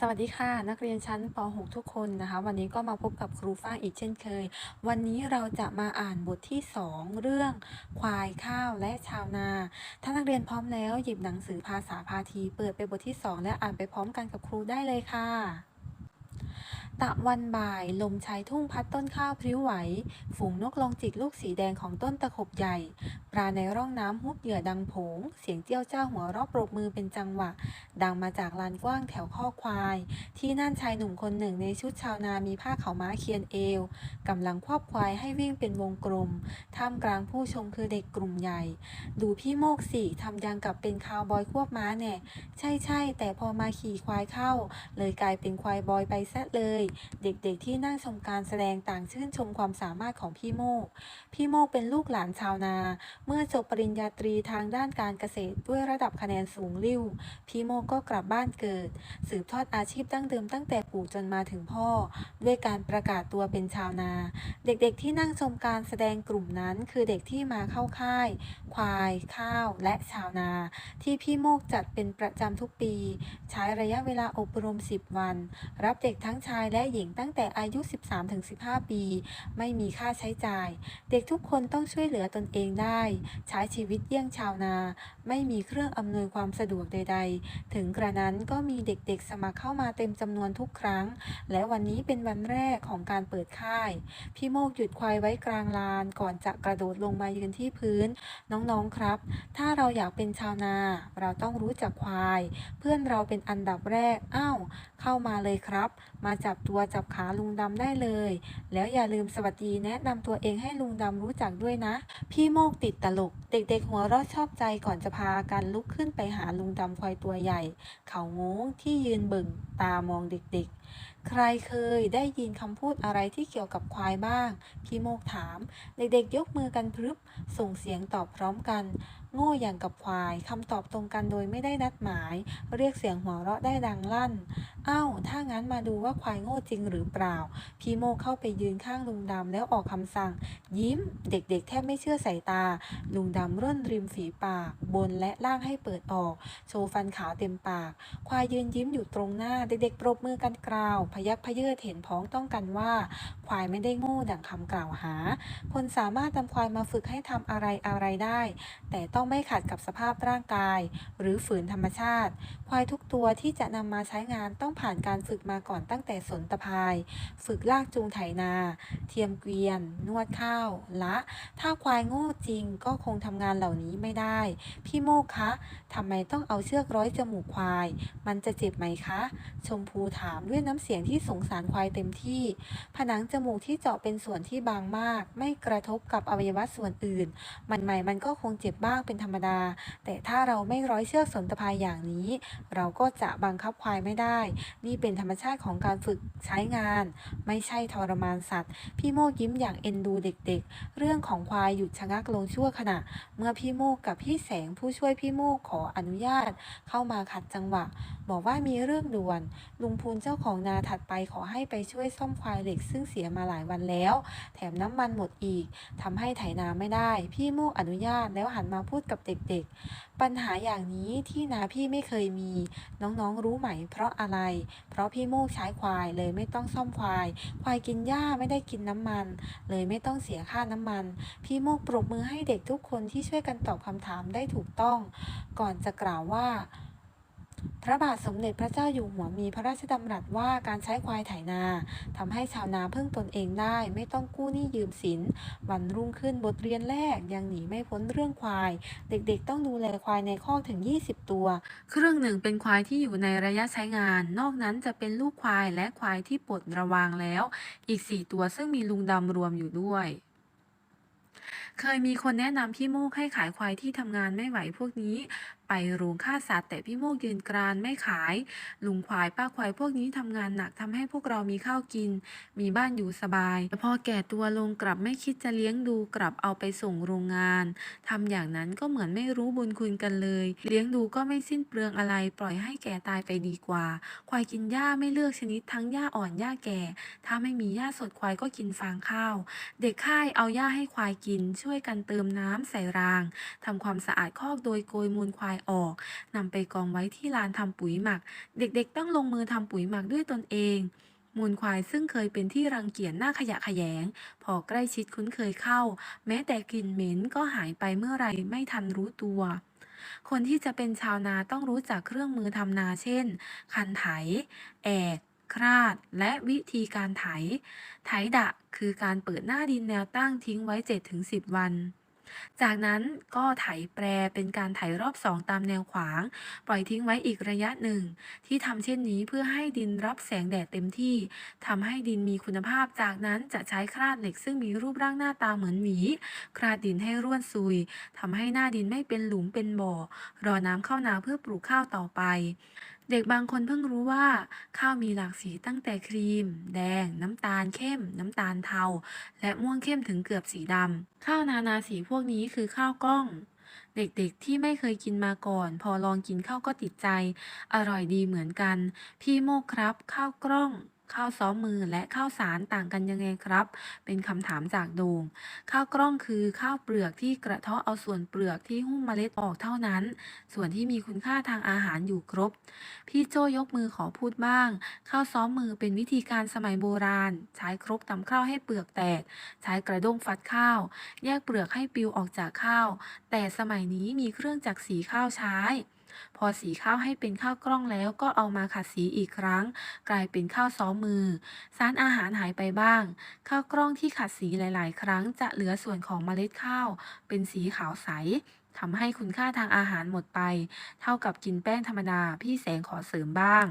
สวัสดีค่ะ นักเรียนชั้นป .6 ทุกคนนะคะ วันนี้ก็มาพบกับครูฟ้าอีกเช่นเคย วันนี้เราจะมาอ่านบทที่ 2 เรื่อง ควายข้าวและชาวนา ถ้านักเรียนพร้อมแล้วหยิบหนังสือภาษาพาที เปิดไปบทที่ 2 และอ่านไปพร้อมกันกับครูได้เลยค่ะ ตะวันบ่าย ลมชายทุ่งพัดต้นข้าวพริ้วไหว ฝูงนกลงจิกลูกสีแดงของต้นตะขบใหญ่ ปลาในร่องน้ำฮุบเหยื่อดังโผง เสียงเจี้ยวเจ้าหัวรอบปรบมือเป็นจังหวะ ดังมาจากลานกว้างแถวข้อควาย ที่นั่นชายหนุ่มคนหนึ่งในชุดชาวนามีผ้าขาวม้าเคียนเอวกำลังควบควายให้วิ่งเป็นวงกลม ท่ามกลางผู้ชมคือเด็กกลุ่มใหญ่ ดูพี่โมกสิทำยังกับเป็นคาวบอยควบม้าแน่ ใช่ใช่แต่พอมาขี่ควายเข้า เลยกลายเป็นควายบอยไปซะเลยเด็กๆ ที่นั่งชมการแสดงต่างชื่นชมความสามารถของพี่โมก พี่โมกเป็นลูกหลานชาวนา เมื่อจบปริญญาตรีทางด้านการเกษตรด้วยระดับคะแนนสูงลิ่วพี่โมกก็กลับบ้านเกิด สืบทอดอาชีพดั้งเดิมตั้งแต่ปู่จนมาถึงพ่อ ด้วยการประกาศตัวเป็นชาวนา เด็กๆ ที่นั่งชมการแสดงกลุ่มนั้น คือเด็กที่มาเข้าค่าย ควาย ข้าว และชาวนา ที่พี่โมกจัดเป็นประจำทุกปี ใช้ระยะเวลาอบรม 10 วัน รับเด็กทั้งชายและหญิงตั้งแต่อายุ 13-15 ปี ไม่มีค่าใช้จ่าย เด็กทุกคนต้องช่วยเหลือตนเองได้ ใช้ชีวิตเยี่ยงชาวนา ไม่มีเครื่องอำนวยความสะดวกใด ๆ ถึงกระนั้นก็มีเด็กๆ สมัครเข้ามาเต็มจำนวนทุกครั้ง และวันนี้เป็นวันแรกของการเปิดค่าย พี่โมกหยุดควายไว้กลางลานก่อนจะกระโดดลงมายืนที่พื้น น้องๆครับ ถ้าเราอยากเป็นชาวนา เราต้องรู้จักควาย เพื่อนเราเป็นอันดับแรก อ้าว เข้ามาเลยครับ มาจับตัวจับขาลุงดำได้เลย แล้วอย่าลืมสวัสดีแนะนำตัวเองให้ลุงดำรู้จักด้วยนะ พี่โมกติดตลก เด็กๆหัวเราะชอบใจก่อนจะพากันลุกขึ้นไปหาลุงดำควายตัวใหญ่ เขางงที่ยืนเบิ่งตามองเด็กๆ ใครเคยได้ยินคำพูดอะไรที่เกี่ยวกับควายบ้าง พี่โมกถาม เด็กๆยกมือกันพรึบส่งเสียงตอบพร้อมกัน โง่อย่างกับควายคำตอบตรงกันโดยไม่ได้นัดหมาย เรียกเสียงหัวเราะได้ดังลั่นเอ้าถ้างั้นมาดูว่าควายโง่จริงหรือเปล่า พี่โมเข้าไปยืนข้างลุงดำแล้วออกคำสั่ง ยิ้ม เด็กๆ แทบไม่เชื่อสายตา ลุงดำร่นริมฝีปาก บนและล่างให้เปิดออก โชว์ฟันขาวเต็มปาก ควายยืนยิ้มอยู่ตรงหน้า เด็กๆปรบมือกันกล่าว พยักพเยิดเห็นพ้องต้องกันว่า ควายไม่ได้โง่ดังคำกล่าวหา คนสามารถนำควายมาฝึกให้ทำอะไรอะไรได้ แต่ต้องไม่ขัดกับสภาพร่างกาย หรือฝืนธรรมชาติควายทุกตัวที่จะนำมาใช้งานต้องผ่านการฝึกมาก่อนตั้งแต่สนตะพาย ฝึกลากจูงไถนา เทียมเกวียน นวดข้าว ละ ถ้าควายโง่จริงก็คงทำงานเหล่านี้ไม่ได้ พี่โมกคะทำไมต้องเอาเชือกร้อยจมูกควาย มันจะเจ็บไหมคะ ชมพูถามด้วยน้ำเสียงที่สงสารควายเต็มที่ ผนังจมูกที่เจาะเป็นส่วนที่บางมาก ไม่กระทบกับอวัยวะส่วนอื่น มันใหม่มันก็คงเจ็บบ้างเป็นธรรมดา แต่ถ้าเราไม่ร้อยเชือกสนตะพายอย่างนี้เราก็จะบังคับควายไม่ได้ นี่เป็นธรรมชาติของการฝึกใช้งาน ไม่ใช่ทรมานสัตว์ พี่โมกยิ้มอย่างเอ็นดูเด็กๆ เรื่องของควายหยุดชะงักลงชั่วขณะ เมื่อพี่โมกกับพี่แสงผู้ช่วยพี่โมกขออนุญาต เข้ามาขัดจังหวะ บอกว่ามีเรื่องด่วน ลุงพูนเจ้าของนาถัดไปขอให้ไปช่วยซ่อมควายเหล็ก ซึ่งเสียมาหลายวันแล้ว แถมน้ำมันหมดอีกทำให้ไถนาไม่ได้ พี่โมกอนุญาตแล้วหันมาพูดกับเด็กๆ ปัญหาอย่างนี้ที่นาพี่ไม่เคยมีน้องๆรู้ไหม เพราะอะไร เพราะพี่โมกใช้ควายเลยไม่ต้องซ่อมควาย ควายกินหญ้าไม่ได้กินน้ำมัน เลยไม่ต้องเสียค่าน้ำมัน พี่โมกปรบมือให้เด็กทุกคนที่ช่วยกันตอบคำถามได้ถูกต้อง ก่อนจะกล่าวว่า พระบาทสมเด็จพระเจ้าอยู่หัวมีพระราชดำรัสว่าการใช้ควายไถนาทำให้ชาวนาพึ่งตนเองได้ ไม่ต้องกู้หนี้ยืมสิน วันรุ่งขึ้นบทเรียนแรกยังหนีไม่พ้นเรื่องควาย เด็กๆ ต้องดูแลควายในคอกถึง 20 ตัว ครึ่งหนึ่งเป็นควายที่อยู่ในระยะใช้งาน นอกนั้นจะเป็นลูกควายและควายที่ปลดระวางแล้ว อีก 4 ตัวซึ่งมีลุงดำรวมอยู่ด้วยเคยมีคนแนะนำพี่โมกให้ขายควายที่ทำงานไม่ไหวพวกนี้ ไปโรงฆ่าสัตว์แต่พี่โมกยืนกรานไม่ขาย ลุงควายป้าควายพวกนี้ทำงานหนักทำให้พวกเรามีข้าวกิน มีบ้านอยู่สบายแต่พอแก่ตัวลงกลับไม่คิดจะเลี้ยงดูกลับเอาไปส่งโรงงานทำอย่างนั้นก็เหมือนไม่รู้บุญคุณกันเลย เลี้ยงดูก็ไม่สิ้นเปลืองอะไร ปล่อยให้แก่ตายไปดีกว่า ควายกินหญ้าไม่เลือกชนิดทั้งหญ้าอ่อนหญ้าแก่ ถ้าไม่มีหญ้าสดควายก็กินฟางข้าว เด็กค่ายเอาหญ้าให้ควายกิน ช่วยกันเติมน้ำใส่รางทำความสะอาดคอกโดยโกยมูลควายายออกนำไปกองไว้ที่ลานทำปุ๋ยหมัก เด็กๆต้องลงมือทำปุ๋ยหมักด้วยตนเองมูลควายซึ่งเคยเป็นที่รังเกียจหน้าขยะขยง พอใกล้ชิดคุ้นเคยเข้า แม้แต่กลิ่นเหม็นก็หายไปเมื่อไรไม่ทันรู้ตัว คนที่จะเป็นชาวนาต้องรู้จักเครื่องมือทำนาเช่น คันไถ แอกคราด และวิธีการไถ ไถดะคือการเปิดหน้าดินแนวตั้งทิ้งไว้ 7-10 วัน จากนั้นก็ไถแปรเป็นการไถรอบสองตามแนวขวาง ปล่อยทิ้งไว้อีกระยะหนึ่ง ที่ทำเช่นนี้เพื่อให้ดินรับแสงแดดเต็มที่ทำให้ดินมีคุณภาพ จากนั้นจะใช้คราดเหล็กซึ่งมีรูปร่างหน้าตาเหมือนหวี คราดดินให้ร่วนซุยทำให้หน้าดินไม่เป็นหลุมเป็นบ่อ รอน้ำเข้านาเพื่อปลูกข้าวต่อไป เด็กบางคนเพิ่งรู้ว่า ข้าวมีหลากสีตั้งแต่ครีม แดง น้ำตาลเข้ม น้ำตาลเทา และม่วงเข้มถึงเกือบสีดำข้าวนานาสีพวกนี้คือข้าวกล้อง เด็กๆที่ไม่เคยกินมาก่อน พอลองกินข้าวก็ติดใจ อร่อยดีเหมือนกัน พี่โมกครับ ข้าวกล้อง ข้าวซ้อมมือและข้าวสารต่างกันยังไงครับ เป็นคำถามจากโดง ข้าวกล้องคือข้าวเปลือกที่กระเทาะเอาส่วนเปลือกที่หุ้มเมล็ดออกเท่านั้น ส่วนที่มีคุณค่าทางอาหารอยู่ครบ พี่โจยกมือขอพูดบ้าง ข้าวซ้อมมือเป็นวิธีการสมัยโบราณ ใช้ครกตำข้าวให้เปลือกแตก ใช้กระด้งฟัดข้าว แยกเปลือกให้ปิวออกจากข้าว แต่สมัยนี้มีเครื่องจักรสีข้าวใช้ พอสีข้าวให้เป็นข้าวกล้องแล้วก็เอามาขัดสีอีกครั้ง กลายเป็นข้าวซ้อมมือ สารอาหารหายไปบ้าง ข้าวกล้องที่ขัดสีหลาย ๆ ครั้ง จะเหลือส่วนของเมล็ดข้าว เป็นสีขาวใสทำให้คุณค่าทางอาหารหมดไป เท่ากับกินแป้งธรรมดา พี่แสงขอเสริมบ้าง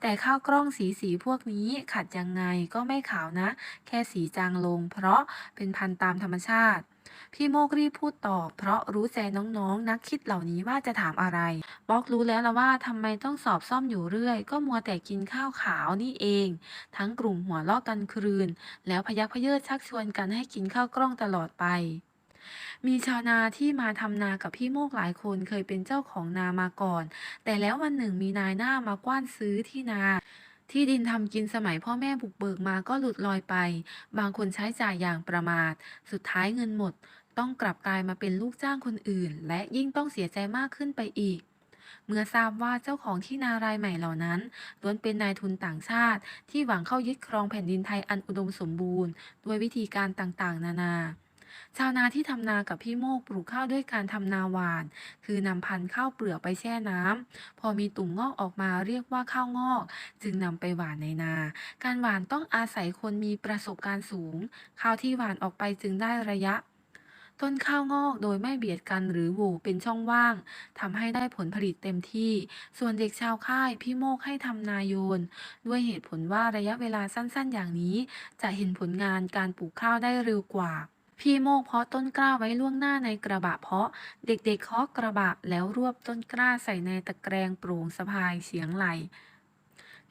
แต่ข้าวกล้องสีสีพวกนี้ขัดยังไงก็ไม่ขาวนะ แค่สีจางลง เพราะเป็นพันธุ์ตามธรรมชาติ พี่โมกรีบพูดตอบเพราะรู้ใจน้องๆ นักคิดเหล่านี้ว่าจะถามอะไรบอกรู้แล้วละว่าทำไมต้องสอบซ่อมอยู่เรื่อย ก็มัวแต่กินข้าวขาวนี่เอง ทั้งกลุ่มหัวลอกกันครืน แล้วพยักพยเยิดชักชวนกันให้กินข้าวกล้องตลอดไปมีชาวนาที่มาทำนากับพี่โมกหลายคนเคยเป็นเจ้าของนามาก่อน แต่แล้ววันหนึ่งมีนายหน้ามากว้านซื้อที่นา ที่ดินทำกินสมัยพ่อแม่บุกเบิกมาก็หลุดลอยไป บางคนใช้จ่ายอย่างประมาท สุดท้ายเงินหมด ต้องกลับกลายมาเป็นลูกจ้างคนอื่น และยิ่งต้องเสียใจมากขึ้นไปอีก เมื่อทราบว่าเจ้าของที่นารายใหม่เหล่านั้นล้วนเป็นนายทุนต่างชาติ ที่หวังเข้ายึดครองแผ่นดินไทยอันอุดมสมบูรณ์ ด้วยวิธีการต่างๆ นานา ชาวนาที่ทำนากับพี่โมกปลูกข้าวด้วยการทำนาหวาน คือนำพันธุ์ข้าวเปลือกไปแช่น้ำพอมีตุ่มงอกออกมาเรียกว่าข้าวงอก จึงนำไปหวานในนา การหวานต้องอาศัยคนมีประสบการณ์สูง ข้าวที่หวานออกไปจึงได้ระยะต้นข้าวงอกโดยไม่เบียดกันหรือโหว่เป็นช่องว่างทำให้ได้ผลผลิตเต็มที่ ส่วนเด็กชาวค่ายพี่โมกให้ทำนาโยน ด้วยเหตุผลว่าระยะเวลาสั้นๆ อย่างนี้ จะเห็นผลงานการปลูกข้าวได้เร็วกว่า พี่โมกเพาะต้นกล้าไว้ล่วงหน้าในกระบะเพาะ เด็กๆเคาะกระบะแล้วรวบต้นกล้าใส่ในตะแกรงโปร่งสะพายเฉียงไหล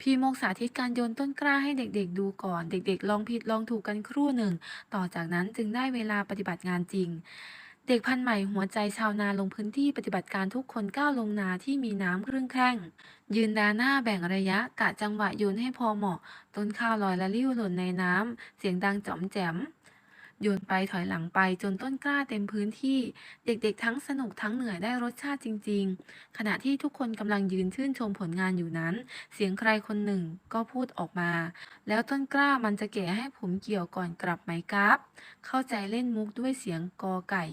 พี่โมกสาธิตการโยนต้นกล้าให้เด็กๆดูก่อน เด็กๆ ลองผิดลองถูกกันครู่หนึ่ง ต่อจากนั้นจึงได้เวลาปฏิบัติงานจริงเด็กพันใหม่หัวใจชาวนาลงพื้นที่ปฏิบัติการทุกคนก้าวลงนาที่มีน้ำครึ่งแข้ง ยืนดาหน้าแบ่งระยะกะจังหวะโยนให้พอเหมาะ ต้นข้าวลอยละลิ้วหล่นในน้ำเสียงดังจ๋อมแจ๋ม โยนไปถอยหลังไปจนต้นกล้าเต็มพื้นที่ เด็กๆ ทั้งสนุกทั้งเหนื่อยได้รสชาติจริง ๆ ขณะที่ทุกคนกำลังยืนชื่นชมผลงานอยู่นั้น เสียงใครคนหนึ่งก็พูดออกมา แล้วต้นกล้ามันจะแก่ให้ผมเกี่ยวก่อนกลับไหมครับ เข้าใจเล่นมุกด้วยเสียงกอไก่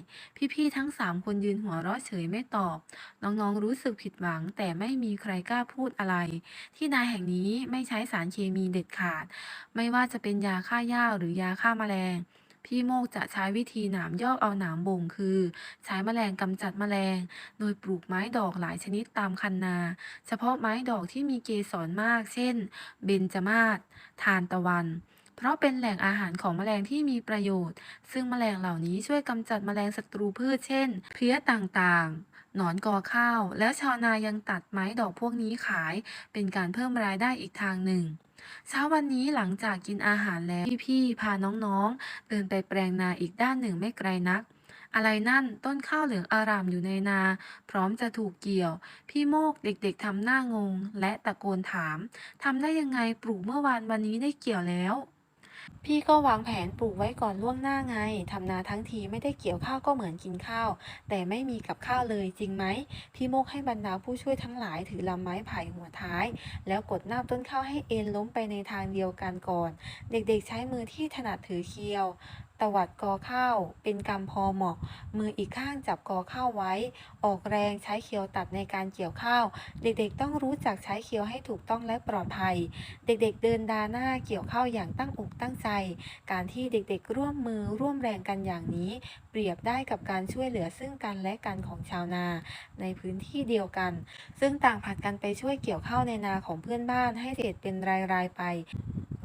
พี่ๆทั้งสามคนยืนหัวเราะเฉยไม่ตอบ น้องๆรู้สึกผิดหวัง แต่ไม่มีใครกล้าพูดอะไร ที่นาแห่งนี้ไม่ใช้สารเคมีเด็ดขาด ไม่ว่าจะเป็นยาฆ่าหญ้าหรือยาฆ่าแมลง พี่โมกจะใช้วิธีหนามยอกเอาหนามบ่งคือ ใช้แมลงกำจัดแมลง โดยปลูกไม้ดอกหลายชนิดตามคันนา เฉพาะไม้ดอกที่มีเกสรมาก เช่น เบญจมาศทานตะวันเพราะเป็นแหล่งอาหารของแมลงที่มีประโยชน์ ซึ่งแมลงเหล่านี้ช่วยกำจัดแมลงศัตรูพืชเช่น เพลี้ยต่างๆ หนอนกอข้าว แล้วชาวนายังตัดไม้ดอกพวกนี้ขาย เป็นการเพิ่มรายได้อีกทางหนึ่ง เช้าวันนี้หลังจากกินอาหารแล้วพี่ๆพาน้องๆเดินไปแปลงนาอีกด้านหนึ่งไม่ไกลนัก อะไรนั่นต้นข้าวเหลืองอารามอยู่ในนา พร้อมจะถูกเกี่ยว พี่โมกเด็กๆทำหน้างง และตะโกนถามทำได้ยังไงปลูกเมื่อวานวันนี้ได้เกี่ยวแล้ว พี่ก็วางแผนปลูกไว้ก่อนล่วงหน้าไง ทำนาทั้งทีไม่ได้เกี่ยวข้าวก็เหมือนกินข้าว แต่ไม่มีกับข้าวเลยจริงไหม พี่โมกให้บรรดาผู้ช่วยทั้งหลายถือลำไม้ไผ่หัวท้าย แล้วกดหน้าต้นข้าวให้เอ็นล้มไปในทางเดียวกันก่อน เด็กๆใช้มือที่ถนัดถือเคียว ตวัดกอข้าวเป็นกำพอเหมาะ มืออีกข้างจับกอข้าวไว้ ออกแรงใช้เคียวตัดในการเกี่ยวข้าว เด็กๆต้องรู้จักใช้เคียวให้ถูกต้องและปลอดภัย เด็กๆเดินดาหน้าเกี่ยวข้าวอย่างตั้งอกตั้งใจ การที่เด็กๆร่วมมือร่วมแรงกันอย่างนี้ เปรียบได้กับการช่วยเหลือซึ่งกันและกันของชาวนา ในพื้นที่เดียวกัน ซึ่งต่างผลัดกันไปช่วยเกี่ยวข้าวในนาของเพื่อนบ้านให้เสร็จเป็นรายๆไป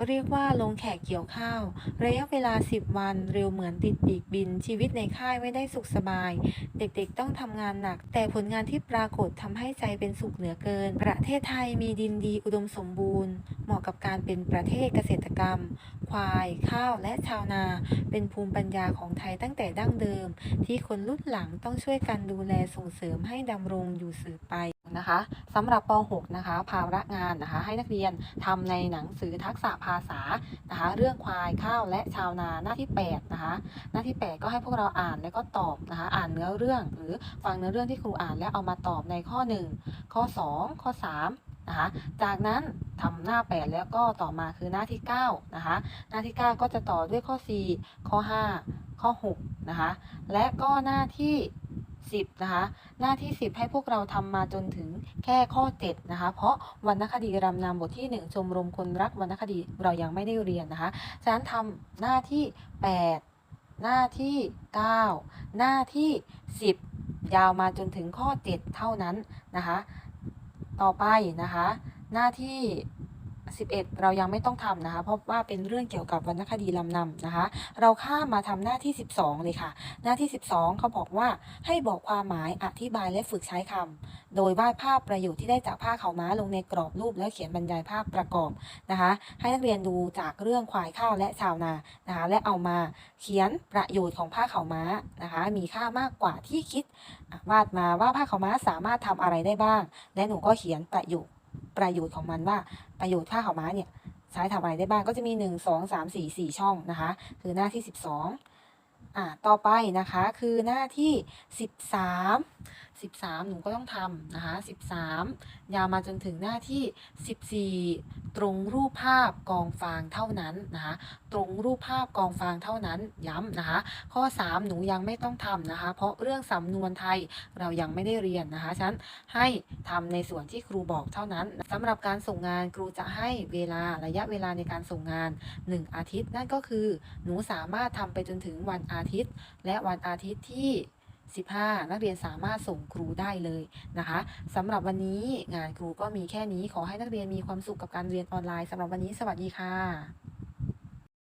เรียกว่าลงแขกเกี่ยวข้าว ระยะเวลา 10 วันเร็วเหมือนติดปีกบิน ชีวิตในค่ายไม่ได้สุขสบาย เด็กๆต้องทำงานหนัก แต่ผลงานที่ปรากฏทำให้ใจเป็นสุขเหลือเกิน ประเทศไทยมีดินดีอุดมสมบูรณ์ เหมาะกับการเป็นประเทศเกษตรกรรม ควาย ข้าวและชาวนา เป็นภูมิปัญญาของไทยตั้งแต่ดั้งเดิม ที่คนรุ่นหลังต้องช่วยกันดูแลส่งเสริมให้ดำรงอยู่สืบไป นะคะสำหรับป .6 นะคะ ภาระงานนะคะ ให้นักเรียนทำในหนังสือทักษะภาษานะคะ เรื่องควายข้าวและชาวนาหน้าที่8นะคะ หน้าที่ 8 ก็ให้พวกเราอ่านแล้วก็ตอบนะคะ อ่านเนื้อเรื่อง หรือฟังเนื้อเรื่องที่ครูอ่านแล้วเอามาตอบในข้อ 1 ข้อ 2 ข้อ 3 นะคะ จากนั้นทำหน้า 8 แล้วก็ต่อมาคือหน้าที่9นะคะ หน้าที่ 9 ก็จะต่อด้วยข้อ 4 ข้อ 5 ข้อ 6 นะคะ และก็หน้าที่ 10นะคะหน้าที่ 10 ให้พวกเราทำมาจนถึงแค่ข้อ7นะคะเพราะวรรณคดีรำนำบทที่ 1 ชมรมคนรักวรรณคดีเรายังไม่ได้เรียนนะคะฉะนั้นทำหน้าที่ 8 หน้าที่ 9 หน้าที่ 10 ยาวมาจนถึงข้อ 7 เท่านั้นนะคะต่อไปนะคะหน้าที่ 11 เรายังไม่ต้องทำนะคะ เพราะว่าเป็นเรื่องเกี่ยวกับวรรณคดีลำนำนะคะ เราข้ามมาทำหน้าที่ 12 เลยค่ะ หน้าที่ 12 เขาบอกว่าให้บอกความหมายอธิบายและฝึกใช้คำ โดยวาดภาพประโยชน์ที่ได้จากผ้าเขาม้าลงในกรอบรูป แล้วเขียนบรรยายภาพประกอบนะคะ ให้นักเรียนดูจากเรื่องควายข้าวและชาวนานะคะ และเอามาเขียนประโยชน์ของผ้าเขาม้านะคะ มีค่ามากกว่าที่คิดวาดมาว่าผ้าเขาม้าสามารถทำอะไรได้บ้าง และหนูก็เขียนประโยชน์ ประโยชน์ของมันว่าประโยชน์ผ้าขาวม้าเนี่ยใช้ทำอะไรได้บ้างก็จะมี 1 2 3 4 4 ช่องนะคะ คือหน้าที่ 12อ่าต่อไปนะคะคือหน้าที่ 13 13 หนูก็ต้องทำนะคะ 13 ยาวมาจนถึงหน้าที่ 14 ตรงรูปภาพกองฟางเท่านั้นนะคะตรงรูปภาพกองฟางเท่านั้นย้ำนะคะ ข้อ 3 หนูยังไม่ต้องทำนะคะ เพราะเรื่องสำนวนไทยเรายังไม่ได้เรียนนะคะชั้นให้ทำในส่วนที่ครูบอกเท่านั้นสำหรับการส่งงานครูจะให้เวลาระยะเวลาในการส่งงาน 1 อาทิตย์ นั่นก็คือ หนูสามารถทำไปจนถึงวันอาทิตย์ และวันอาทิตย์ที่ 15 นักเรียนสามารถส่งครูได้เลยนะคะสำหรับวันนี้งานครูก็มีแค่นี้ขอให้นักเรียนมีความสุขกับการเรียนออนไลน์สำหรับวันนี้สวัสดีค่ะ